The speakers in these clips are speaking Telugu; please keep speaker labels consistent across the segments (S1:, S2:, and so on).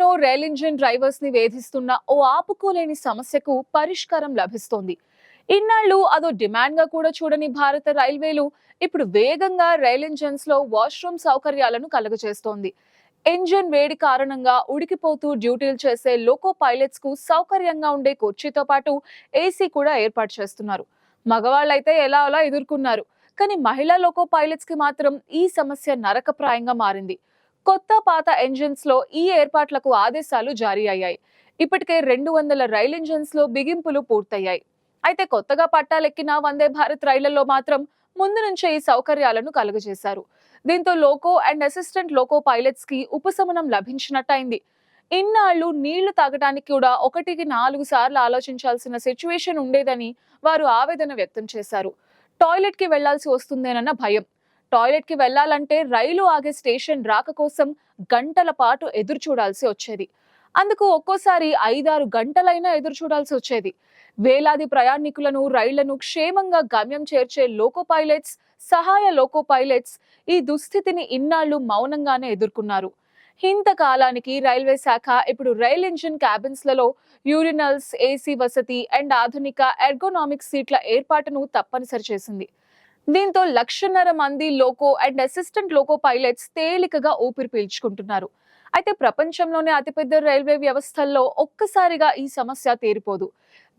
S1: ఎన్నాళ్ళుగానో రైల్ ఇంజిన్ డ్రైవర్స్ని వేధిస్తున్న ఓ ఆపుకోలేని సమస్యకు పరిష్కారం లభిస్తోంది. ఇన్నాళ్ళు అదో డిమాండ్గా కూడా చూడని భారత రైల్వేలు ఇప్పుడు వేగంగా రైల్ ఇంజిన్స్లో వాష్రూమ్ సౌకర్యాలను కలుగజేస్తోంది. ఇంజిన్ వేడి కారణంగా ఉడికిపోతూ డ్యూటీలు చేసే లోకో పైలట్స్కు సౌకర్యంగా ఉండే కుర్చీతో పాటు ఏసీ కూడా ఏర్పాటు చేస్తున్నారు. మగవాళ్ళైతే ఎలా అలా ఎదుర్కొన్నారు. కానీ మహిళా లోకో పైలట్స్కి మాత్రం ఈ సమస్య నరకప్రాయంగా మారింది. కొత్త పాత ఎంజిన్స్లో ఈ ఏర్పాట్లకు ఆదేశాలు జారీ అయ్యాయి. ఇప్పటికే రెండు వందల రైల్ ఇంజిన్స్లో బిగింపులు పూర్తయ్యాయి. అయితే కొత్తగా పట్టాలెక్కిన వందే భారత్ రైళ్ళలో మాత్రం ముందు నుంచే ఈ సౌకర్యాలను కలుగజేశారు. దీంతో లోకో అండ్ అసిస్టెంట్ లోకో పైలట్స్కి ఉపశమనం లభించినట్టయింది. ఇన్నాళ్ళు నీళ్ళు తాగడానికి కూడా ఒకటికి నాలుగు సార్లు ఆలోచించాల్సిన సిచ్యువేషన్ ఉండేదని వారు ఆవేదన వ్యక్తం చేశారు. టాయిలెట్కి వెళ్ళాల్సి వస్తుందేనన్న భయం. టాయిలెట్కి వెళ్ళాలంటే వెళ్ళాలంటే రైలు ఆగే స్టేషన్ రాక కోసం గంటల పాటు ఎదురు చూడాల్సి వచ్చేది. అందుకు ఒక్కోసారి ఐదారు గంటలైనా ఎదురు చూడాల్సి వచ్చేది. వేలాది ప్రయాణికులను రైళ్ళను క్షేమంగా గమ్యం చేర్చే లోకో పైలట్స్ సహాయ లోకో పైలట్స్ ఈ దుస్థితిని ఇన్నాళ్ళు మౌనంగానే ఎదుర్కొన్నారు. ఇంతకాలానికి రైల్వే శాఖ ఇప్పుడు రైల్ ఇంజిన్ క్యాబిన్స్లలో యూరినల్స్ ఏసీ వసతి అండ్ ఆధునిక ఎర్గోనామిక్ సీట్ల ఏర్పాటును తప్పనిసరి చేసింది. దీంతో లక్షన్నర మంది loco and assistant loco pilots తేలికగా ఊపిరి పీల్చుకుంటున్నారు. అయితే ప్రపంచంలోనే అతిపెద్ద రైల్వే వ్యవస్థల్లో ఒక్కసారిగా ఈ సమస్య తీరిపోదు.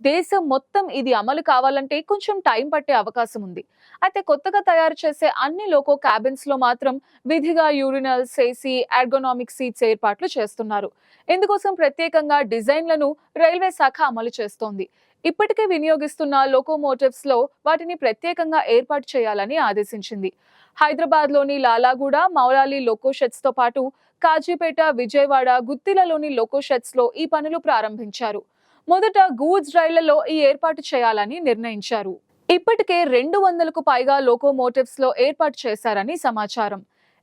S1: దేశం మొత్తం ఇది అమలు కావాలంటే కొంచెం టైం పట్టే అవకాశం ఉంది. అయితే కొత్తగా తయారు చేసే అన్ని లోకో క్యాబిన్స్లో మాత్రం విధిగా యూరినల్స్ ఏసీ ఎర్గోనామిక్ సీట్స్ ఏర్పాట్లు చేస్తున్నారు. ఇందుకోసం ప్రత్యేకంగా డిజైన్లను రైల్వే శాఖ అమలు చేస్తోంది. ఇప్పటికే వినియోగిస్తున్న లోకోమోటివ్స్లో వాటిని ప్రత్యేకంగా ఏర్పాటు చేయాలని ఆదేశించింది. హైదరాబాద్లోని లాలాగూడ మౌలాలి లోకోషెట్స్తో పాటు కాజీపేట విజయవాడ గుత్తిలలోని లోకోషెట్స్లో ఈ పనులు ప్రారంభించారు. మొదట గూడ్స్ రైళ్ళలో ఈ ఏర్పాటు చేయాలని నిర్ణయించారు. ఇప్పటికే రెండు వందలకు పైగా లోకోమోటివ్స్లో ఏర్పాటు చేశారని సమాచారం.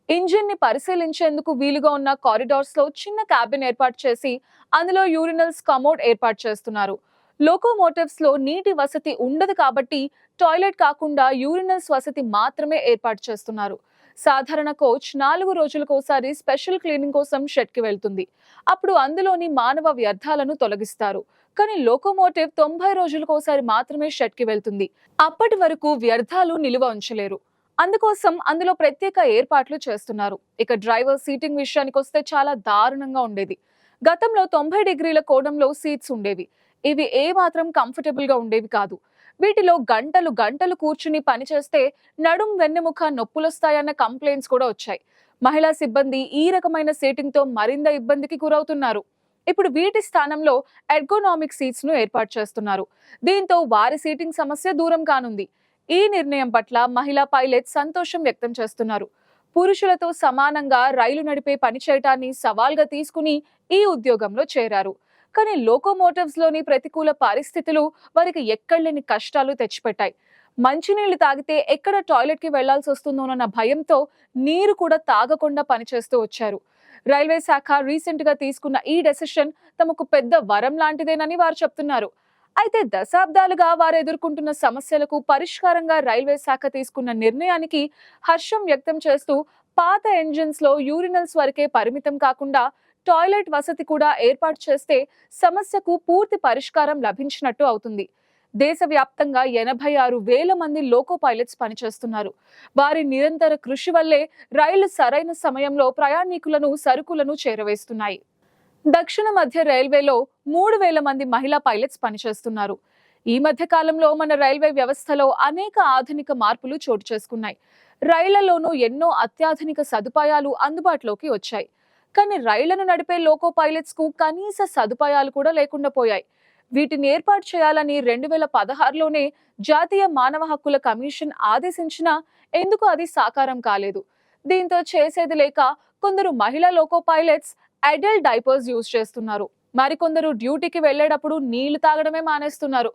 S1: ఇంజిన్ని పరిశీలించేందుకు వీలుగా ఉన్న కారిడార్స్లో చిన్న క్యాబిన్ ఏర్పాటు చేసి అందులో యూరినల్స్ కమోడ్ ఏర్పాటు చేస్తున్నారు. లోకోమోటివ్స్లో నీటి వసతి ఉండదు కాబట్టి టాయిలెట్ కాకుండా యూరినల్స్ వసతి మాత్రమే ఏర్పాటు చేస్తున్నారు. సాధారణ కోచ్ నాలుగు రోజులకోసారి స్పెషల్ క్లీనింగ్ కోసం షెడ్కి వెళ్తుంది. అప్పుడు అందులోని మానవ వ్యర్థాలను తొలగిస్తారు. కానీ లోకోమోటివ్ తొంభై రోజులకోసారి మాత్రమే షెడ్కి వెళ్తుంది. అప్పటి వరకు వ్యర్థాలు నిలువ ఉంచలేరు. అందుకోసం అందులో ప్రత్యేక ఏర్పాట్లు చేస్తున్నారు. ఇక డ్రైవర్ సీటింగ్ విషయానికి వస్తే చాలా దారుణంగా ఉండేది. గతంలో తొంభై డిగ్రీల కోణంలో సీట్స్ ఉండేవి. ఇవి ఏ మాత్రం కంఫర్టబుల్గా ఉండేవి కాదు. వీటిలో గంటలు గంటలు కూర్చుని పనిచేస్తే నడుం వెన్నెముక నొప్పులొస్తాయన్న కంప్లైంట్స్ కూడా వచ్చాయి. మహిళా సిబ్బంది ఈ రకమైన సీటింగ్తో మరింత ఇబ్బందికి గురవుతున్నారు. ఇప్పుడు వీటి స్థానంలో ఎర్గోనామిక్ సీట్స్ను ఏర్పాటు చేస్తున్నారు. దీంతో వారి సీటింగ్ సమస్య దూరం కానుంది. ఈ నిర్ణయం పట్ల మహిళా పైలట్ సంతోషం వ్యక్తం చేస్తున్నారు. పురుషులతో సమానంగా రైలు నడిపే పని చేయటాన్ని సవాల్గా తీసుకుని ఈ ఉద్యోగంలో చేరారు. కానీ లోకోమోటివ్స్లోని ప్రతికూల పరిస్థితులు వారికి ఎక్కడలేని కష్టాలు తెచ్చిపెట్టాయి. మంచినీళ్ళు తాగితే ఎక్కడ టాయిలెట్కి వెళ్ళాల్సి వస్తుందోనన్న భయంతో నీరు కూడా తాగకుండా పనిచేస్తూ వచ్చారు. రైల్వే శాఖ రీసెంట్గా తీసుకున్న ఈ డెసిషన్ తమకు పెద్ద వరం లాంటిదేనని వారు చెప్తున్నారు. అయితే దశాబ్దాలుగా వారు ఎదుర్కొంటున్న సమస్యలకు పరిష్కారంగా రైల్వే శాఖ తీసుకున్న నిర్ణయానికి హర్షం వ్యక్తం చేస్తూ పాత ఎంజిన్స్లో యూరినల్స్ వరకే పరిమితం కాకుండా టాయిలెట్ వసతి కూడా ఏర్పాటు చేస్తే సమస్యకు పూర్తి పరిష్కారం లభించినట్టు అవుతుంది. దేశవ్యాప్తంగా ఎనభై ఆరు వేల మంది లోకో పైలట్స్ పనిచేస్తున్నారు. వారి నిరంతర కృషి వల్లే రైళ్ళు సరైన సమయంలో ప్రయాణికులను సరుకులను చేరవేస్తున్నాయి. దక్షిణ మధ్య రైల్వేలో మూడు వేల మంది మహిళా పైలట్స్ పనిచేస్తున్నారు. ఈ మధ్య కాలంలో మన రైల్వే వ్యవస్థలో అనేక ఆధునిక మార్పులు చోటు చేసుకున్నాయి. రైళ్ళలోనూ ఎన్నో అత్యాధునిక సదుపాయాలు అందుబాటులోకి వచ్చాయి. కానీ రైళ్ళను నడిపే లోకో పైలట్స్కు కనీస సదుపాయాలు కూడా లేకుండా పోయాయి. వీటిని ఏర్పాటు చేయాలని రెండు వేల పదహారులోనే జాతీయ మానవ హక్కుల కమిషన్ ఆదేశించినా ఎందుకు అది సాకారం కాలేదు. దీంతో చేసేది లేక కొందరు మహిళా loco pilots adult diapers use చేస్తున్నారు. మరికొందరు డ్యూటీకి వెళ్ళేటప్పుడు నీళ్ళు తాగడమే మానేస్తున్నారు.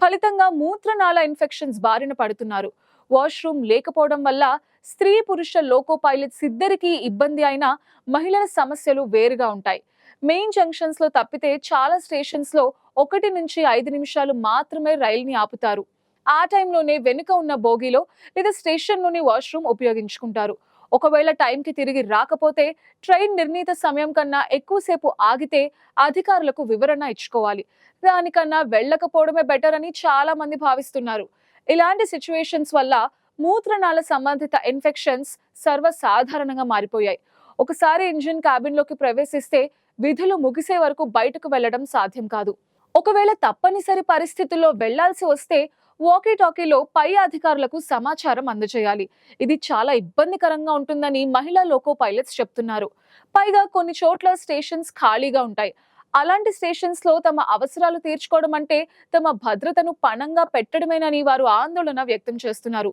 S1: ఫలితంగా మూత్రనాళ ఇన్ఫెక్షన్స్ బారిన పడుతున్నారు. వాష్రూమ్ లేకపోవడం వల్ల స్త్రీ పురుష లోకో పైలట్స్ ఇద్దరికీ ఇబ్బంది అయినా మహిళల సమస్యలు వేరుగా ఉంటాయి. మెయిన్ జంక్షన్స్లో తప్పితే చాలా స్టేషన్స్లో ఒకటి నుంచి ఐదు నిమిషాలు మాత్రమే రైల్ని ఆపుతారు. ఆ టైంలోనే వెనుక ఉన్న బోగిలో లేదా స్టేషన్లోని వాష్రూమ్ ఉపయోగించుకుంటారు. ఒకవేళ టైంకి తిరిగి రాకపోతే ట్రైన్ నిర్ణీత సమయం కన్నా ఎక్కువసేపు ఆగితే అధికారులకు వివరణ ఇచ్చుకోవాలి. దానికన్నా వెళ్ళకపోవడమే బెటర్ అని చాలా మంది భావిస్తున్నారు. ఇలాంటి సిచ్యువేషన్స్ వల్ల మూత్రనాళ సంబంధిత ఇన్ఫెక్షన్స్ సర్వసాధారణంగా మారిపోయాయి. ఒకసారి ఇంజిన్ క్యాబిన్లోకి ప్రవేశిస్తే విధులు ముగిసే వరకు బయటకు వెళ్ళడం సాధ్యం కాదు. ఒకవేళ తప్పనిసరి పరిస్థితుల్లో వెళ్ళాల్సి వస్తే వాకీ టాకీలో పై అధికారులకు సమాచారం అందజేయాలి. ఇది చాలా ఇబ్బందికరంగా ఉంటుందని మహిళా లోకో పైలట్స్ చెప్తున్నారు. పైగా కొన్ని చోట్ల స్టేషన్స్ ఖాళీగా ఉంటాయి. అలాంటి స్టేషన్స్లో తమ అవసరాలు తీర్చుకోవడం అంటే తమ భద్రతను పణంగా పెట్టడమేనని వారు ఆందోళన వ్యక్తం చేస్తున్నారు.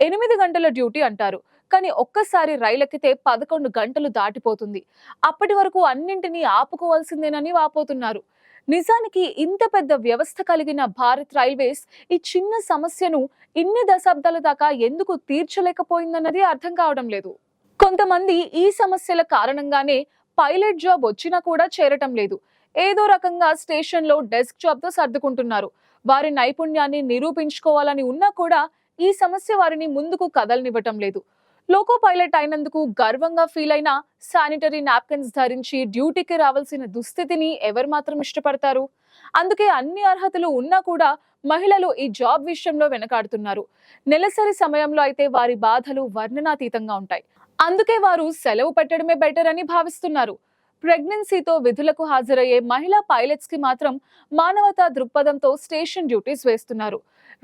S1: ఎనిమిది గంటల డ్యూటీ అంటారు. కానీ ఒక్కసారి రైలెక్కితే పదకొండు గంటలు దాటిపోతుంది. అప్పటి వరకు అన్నింటినీ ఆపుకోవాల్సిందేనని వాపోతున్నారు. నిజానికి ఇంత పెద్ద వ్యవస్థ కలిగిన భారత్ రైల్వేస్ ఈ చిన్న సమస్యను ఇన్ని దశాబ్దాల దాకా ఎందుకు తీర్చలేకపోయిందన్నది అర్థం కావడం లేదు. కొంతమంది ఈ సమస్యల కారణంగానే పైలట్ జాబ్ వచ్చినా కూడా చేరటం లేదు. ఏదో రకంగా స్టేషన్లో డెస్క్ జాబ్తో సర్దుకుంటున్నారు. వారి నైపుణ్యాన్ని నిరూపించుకోవాలని ఉన్నా కూడా ఈ సమస్య వారిని ముందుకు కదలనివ్వటం లేదు. లోకో పైలట్ అయినందుకు గర్వంగా ఫీల్ అయిన శానిటరీ నాప్కిన్స్ ధరించి డ్యూటీకి రావాల్సిన దుస్థితిని ఎవరు మాత్రం ఇష్టపడతారు? అందుకే అన్ని అర్హతలు ఉన్నా కూడా మహిళలు ఈ జాబ్ విషయంలో వెనకాడుతున్నారు. నెలసరి సమయంలో అయితే వారి బాధలు వర్ణనాతీతంగా ఉంటాయి. అందుకే వారు సెలవు పెట్టడమే బెటర్ అని భావిస్తున్నారు. ప్రెగ్నెన్సీతో విధులకు హాజరయ్యే మహిళా పైలట్స్కి మాత్రం మానవతా దృక్పథంతో స్టేషన్ డ్యూటీస్ వేస్తున్నారు.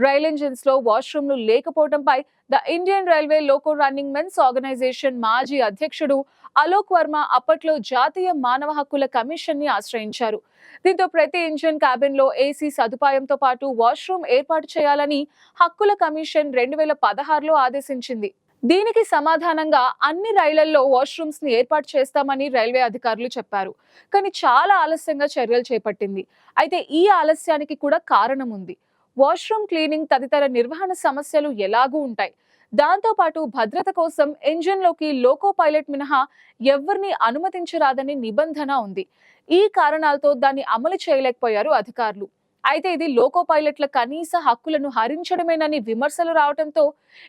S1: రైల్ ఇంజిన్స్లో వాష్రూమ్లు లేకపోవడంపై the Indian railway loco running mens organisation మాజీ అధ్యక్షుడు అలోక్ వర్మ అప్పట్లో జాతీయ మానవ హక్కుల కమిషన్ని ఆశ్రయించారు. దీంతో ప్రతి ఇంజిన్ క్యాబిన్లో ఏసీ సదుపాయంతో పాటు వాష్రూమ్ ఏర్పాటు చేయాలని హక్కుల కమిషన్ రెండు వేల పదహారులో ఆదేశించింది. దీనికి సమాధానంగా అన్ని రైళ్ళలో వాష్రూమ్స్ని ఏర్పాటు చేస్తామని రైల్వే అధికారులు చెప్పారు. కానీ చాలా ఆలస్యంగా చర్యలు చేపట్టింది. అయితే ఈ ఆలస్యానికి కూడా కారణం ఉంది. వాష్రూమ్ క్లీనింగ్ తదితర నిర్వహణ సమస్యలు ఎలాగూ ఉంటాయి. దాంతో పాటు భద్రత కోసం ఇంజిన్లోకి లోకో పైలట్ మినహా ఎవరిని అనుమతించరాదని నిబంధన ఉంది. ఈ కారణాలతో దాన్ని అమలు చేయలేకపోయారు అధికారులు. అయితే ఇది లోకో పైలట్ల కనీస హక్కులను హరించడమేనని విమర్శలు రావడంతో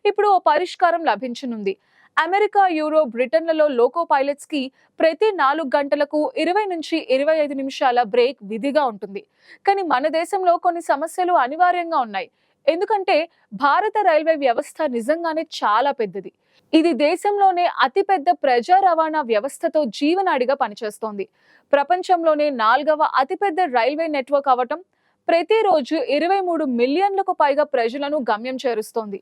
S1: ఇప్పుడు ఓ పరిష్కారం లభించనుంది. అమెరికా యూరోప్ బ్రిటన్లలో లోకో పైలట్స్కి ప్రతి నాలుగు గంటలకు ఇరవై నుంచి ఇరవై ఐదు నిమిషాల బ్రేక్ విధిగా ఉంటుంది. కానీ మన దేశంలో కొన్ని సమస్యలు అనివార్యంగా ఉన్నాయి. ఎందుకంటే భారత రైల్వే వ్యవస్థ నిజంగానే చాలా పెద్దది. ఇది దేశంలోనే అతిపెద్ద ప్రజా రవాణా వ్యవస్థతో జీవనాడిగా పనిచేస్తోంది. ప్రపంచంలోనే నాలుగవ అతిపెద్ద రైల్వే నెట్వర్క్ అవటం ప్రతిరోజు ఇరవై మూడు మిలియన్లకు పైగా ప్రజలను గమ్యం చేరుస్తోంది.